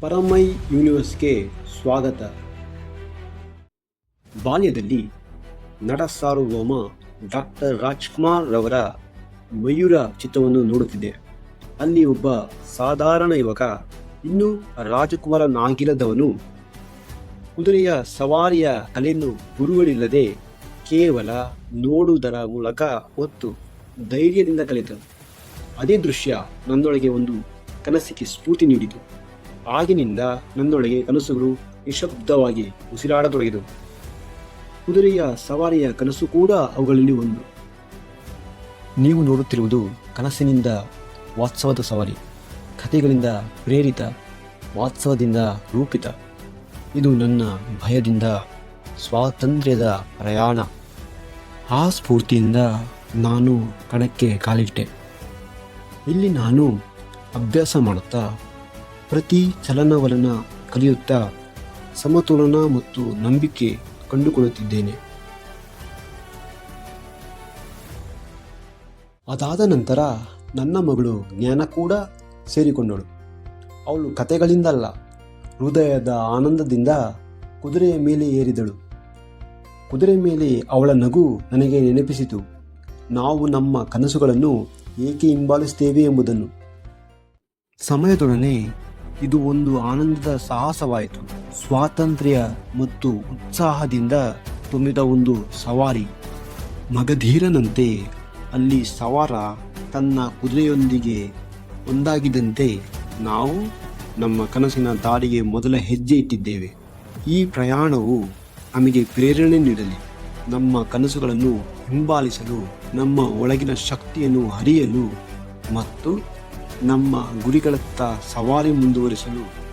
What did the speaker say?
ಪರಮೈ ಯೂನಿವರ್ಸ್ಗೆ ಸ್ವಾಗತ. ಬಾಲ್ಯದಲ್ಲಿ ನಟ ಸಾರ್ವಭೌಮ ಡಾಕ್ಟರ್ ರಾಜ್ಕುಮಾರ್ ರವರ ಮಯೂರ ಚಿತ್ರವನ್ನು ನೋಡುತ್ತಿದ್ದೆ. ಅಲ್ಲಿ ಒಬ್ಬ ಸಾಧಾರಣ ಯುವಕ, ಇನ್ನೂ ರಾಜಕುಮಾರನಾಗಿಲ್ಲದವನು ಕುದುರೆಯ ಸವಾರಿಯ ಕಲೆಯನ್ನು ಗುರುಗಳಿಲ್ಲದೆ ಕೇವಲ ನೋಡುವುದರ ಮೂಲಕ ಹೊತ್ತು ಧೈರ್ಯದಿಂದ ಕಲಿತನು ಅದೇ ದೃಶ್ಯ ನನ್ನೊಳಗೆ ಒಂದು ಕನಸಿಗೆ ಸ್ಫೂರ್ತಿ ನೀಡಿತು. ಆಗಿನಿಂದ ನನ್ನೊಳಗೆ ಕನಸುಗಳು ನಿಶಬ್ದವಾಗಿ ಉಸಿರಾಡತೊಡಗಿದವು. ಕುದುರೆಯ ಸವಾರಿಯ ಕನಸು ಕೂಡ ಅವುಗಳಲ್ಲಿ ಒಂದು. ನೀವು ನೋಡುತ್ತಿರುವುದು ಕನಸಿನಿಂದ ವಾತ್ಸವದ ಸವಾರಿ, ಕಥೆಗಳಿಂದ ಪ್ರೇರಿತ, ವಾತ್ಸವದಿಂದ ರೂಪಿತ. ಇದು ನನ್ನ ಭಯದಿಂದ ಸ್ವಾತಂತ್ರ್ಯದ ಪ್ರಯಾಣ. ಆ ಸ್ಫೂರ್ತಿಯಿಂದ ನಾನು ಕಣಕ್ಕೆ ಕಾಲಿಟ್ಟೆ. ಇಲ್ಲಿ ನಾನು ಅಭ್ಯಾಸ ಮಾಡುತ್ತಾ ಪ್ರತಿ ಚಲನವಲನ ಕಲಿಯುತ್ತಾ ಸಮತೋಲನ ಮತ್ತು ನಂಬಿಕೆ ಕಂಡುಕೊಳ್ಳುತ್ತಿದ್ದೇನೆ. ಅದಾದ ನಂತರ ನನ್ನ ಮಗಳು ಜ್ಞಾನ ಕೂಡ ಸೇರಿಕೊಂಡಳು. ಅವಳು ಕತೆಗಳಿಂದಲ್ಲ ಹೃದಯದ ಆನಂದದಿಂದ ಕುದುರೆಯ ಮೇಲೆ ಏರಿದಳು. ಕುದುರೆ ಮೇಲೆ ಅವಳ ನಗು ನನಗೆ ನೆನಪಿಸಿತು. ನಾವು ನಮ್ಮ ಕನಸುಗಳನ್ನು ಏಕೆ ಹಿಂಬಾಲಿಸುತ್ತೇವೆ ಎಂಬುದನ್ನು. ಸಮಯದೊಡನೆ ಇದು ಒಂದು ಆನಂದದ ಸಾಹಸವಾಯಿತು. ಸ್ವಾತಂತ್ರ್ಯ ಮತ್ತು ಉತ್ಸಾಹದಿಂದ ತುಂಬಿದ ಒಂದು ಸವಾರಿ. ಮಗಧೀರನಂತೆ ಅಲ್ಲಿ ಸವಾರ ತನ್ನ ಕುದುರೆಯೊಂದಿಗೆ ಒಂದಾಗಿದ್ದಂತೆ ನಾವು ನಮ್ಮ ಕನಸಿನ ದಾರಿಗೆ ಮೊದಲ ಹೆಜ್ಜೆ ಇಟ್ಟಿದ್ದೇವೆ. ಈ ಪ್ರಯಾಣವು ನಮಗೆ ಪ್ರೇರಣೆ ನೀಡಲಿ. ನಮ್ಮ ಕನಸುಗಳನ್ನು ಹಿಂಬಾಲಿಸಲು, ನಮ್ಮ ಒಳಗಿನ ಶಕ್ತಿಯನ್ನು ಅರಿಯಲು ಮತ್ತು ನಮ್ಮ ಗುರಿಗಳತ್ತ ಸವಾರಿ ಮುಂದುವರಿಸಲು